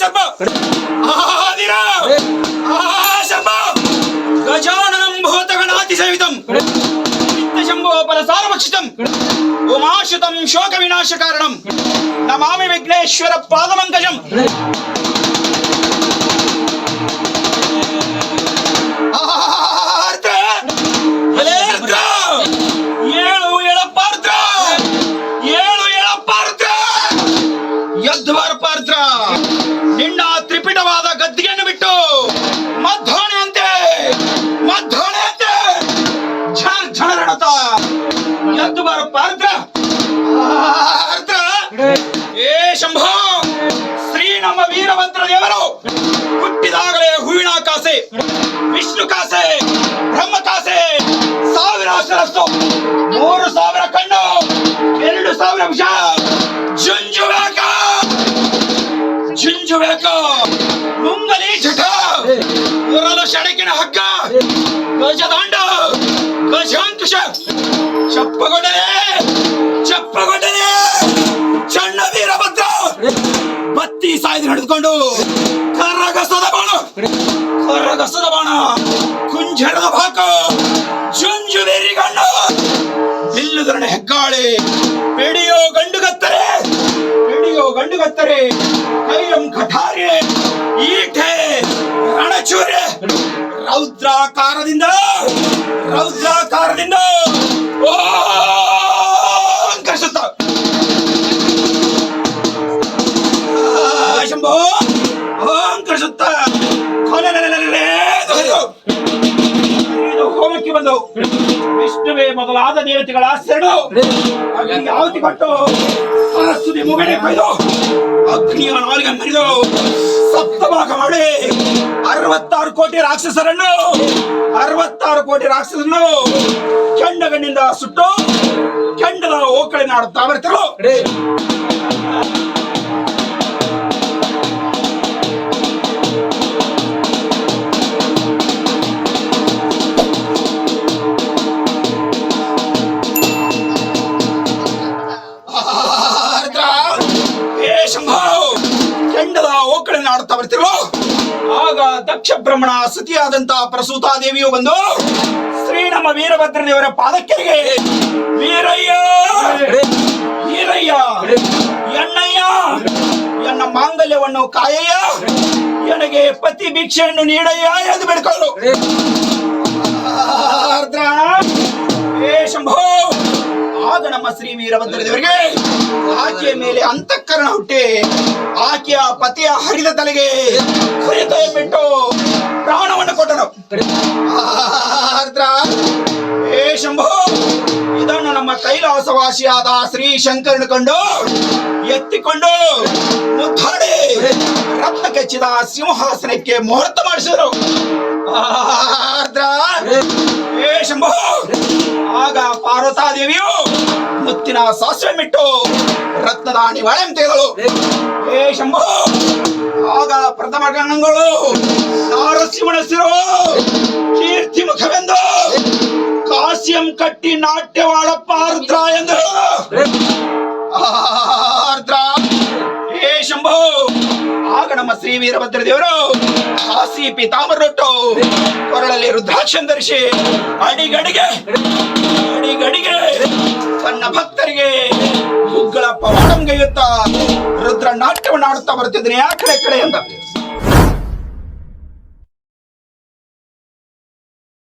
శర్మ ఆదిరామ్ శర్మ గజాననం భూతగణాతి సవితం నిత్యశంభోపల సారవక్షితం ఉమాశుతం శోక వినాశ కారణం. నమామి విఘ్నేశ్వర పాదమంకజం ಎದ್ದು ಬಾರಪ್ಪ ಅರ್ಧ ಅರ್ಧ ಏ ಶಂಭೋ ಶ್ರೀ ನಮ್ಮ ವೀರಭದ್ರ ದೇವರು ಹುಟ್ಟಿದಾಗಲೇ ಹೂವಿನ ಕಾಸೆ ವಿಷ್ಣು ಕಾಸೆ ಬ್ರಹ್ಮ ಕಾಸೆ ಸಾವಿರ ಸರಸ್ಸು ಮೂರು ಸಾವಿರ ಕಣ್ಣು ಎರಡು ಸಾವಿರ ವಿಷ ಜುಂಜು ಬೇಕ? ಜುಂಜು ಬೇಕ? ಮುಂಗಲಿ ಜಠ ಉರಲು ಶಡಕಿನ ಹಗ್ಗ? ಗಜಾಂಕುಶ ಚಪ್ಪಗೊಂಡನೆ ಚಪ್ಪಗೊಂಡನೆ ಚಣ್ಣ ವೀರಭದ್ರ ಬತ್ತಿ ಸಾಯ್ದು ನಡೆದುಕೊಂಡು ಕರಗಸದ ಬಾಣ ಕರಗಸದ ಬಾಣ, ಕುಂಜರದ ಭಾಕ ಜುಂಜುವೇರಿ ಗಣ್ಣ ಬಿಲ್ಲುದರಣ ಹೆಗ್ಗಾಳೆ ಬೆಡಿಯೋ ಗಂಡು ಗತ್ತರೆ ಬೆಡಿಯೋ ಗಂಡು ಗತ್ತರೆ, ಕೈಯಂ ಕಠಾರೆ ಈಟೆ ರೌದ್ರಾಕಾರದಿಂದ ರೌದ್ರಾಕಾರದಿಂದ. ವಿಷ್ಣುವೇ ಮೊದಲಾದ ದೇವತೆಗಳ ಶರಣು ಯಾವತಿ ಕೊಟ್ಟು ಸರಸ್ವತಿ ಮುಗಡೆ ಕೊಯ್ದು. ಅಗ್ನಿಯ ನಾಲಿಗೆ ಮರಿದು ಸಪ್ತಭಾಗ ಮಾಡಿ ಅರವತ್ತಾರು ಕೋಟಿ ರಾಕ್ಷಸರನ್ನು ಅರವತ್ತಾರು ಕೋಟಿ ರಾಕ್ಷಸರನ್ನು ಕೆಂಡಗಣ್ಣಿಂದ ಸುಟ್ಟು ಕೆಂಡದ ಓಕಳಿನ ಆಡುತ್ತಾ ಬರ್ತಾರೋ ಆಡ್ತಾ ಬರ್ತಿರು ಆಗ ದಕ್ಷ ಬ್ರಹ್ಮಣ ಸತಿಯಾದಂತಹ ಪ್ರಸೂತಾ ದೇವಿಯು ಬಂದು ಶ್ರೀ ನಮ್ಮ ವೀರಭದ್ರ ದೇವರ ಪಾದಕ್ಕೆ ವೀರಯ್ಯ ವೀರಯ್ಯ ಎಣ್ಣಯ್ಯ ಎನ್ನ ಮಾಂಗಲ್ಯವನ್ನು ಕಾಯಯ್ಯ ನನಗೆ ಪತಿ ಭಿಕ್ಷೆಯನ್ನು ನೀಡಯ್ಯ ಎಂದು ಬಿಡ್ಕೊಂಡು ಶಂಭೋ ನಮ್ಮ ಶ್ರೀ ವೀರಭದ್ರ ದೇವರಿಗೆ ಆಕೆಯ ಮೇಲೆ ಅಂತಃಕರಣ ಹುಟ್ಟಿ ಆಕೆಯ ಪತಿಯ ಹರಿದ ತಲೆಗೆ ಬಿಟ್ಟು ಪ್ರಾಣವನ್ನು ಕೊಟ್ಟನು. ಏ ಶಂಭೋ, ಇದನ್ನು ನಮ್ಮ ಕೈಲಾಸವಾಸಿಯಾದ ಶ್ರೀ ಶಂಕರನ ಕಂಡು ಎತ್ತಿಕೊಂಡು ಮುದ್ದಾಡಿ ರತ್ನ ಕೆಚ್ಚಿದ ಸಿಂಹಾಸನಕ್ಕೆ ಮುಹೂರ್ತ ಮಾಡಿಸಿದರು. ಏ ಶಂಭೋ, ಆಗ ಪಾರ್ವತಾದೇವಿಯು ಮುತ್ತಿನ ಸಾಸಿವೆ ಮಿಟ್ಟು ರತ್ನದ ನಿವಾಳಂ ತೆಗೆದಳು ಏ ಶಂಭೋ ಆಗ ಪ್ರಥಮ ಗಣಗಳು ನಾರಸಿಂಹನ ಸಿರು ಕೀರ್ತಿ ಮುಖವೆಂದು ಕಾಸಿಯಂ ಕಟ್ಟಿ ನಾಟ್ಯವಾಡಪ್ಪ ವೀರಭದ್ರ ದೇವರು ಹಾಸಿ ಪಿತಾಮರೊಟ್ಟು ಕೊರಳಲ್ಲಿ ರುದ್ರಾಕ್ಷನ್ ಧರಿಸಿ, ಅಡಿಗಡಿಗೆ ಅಡಿಗಡಿಗೆ, ತನ್ನ ಭಕ್ತರಿಗೆ ಮುಗ್ಗಳ ಪವಾಡಂಗೈಯುತ್ತ ರುದ್ರ ನಾಟ್ಯವನ್ನು ಆಡುತ್ತಾ ಬರ್ತಿದ್ರೆ ಆ ಕಡೆ ಕಡೆ ಅಂತ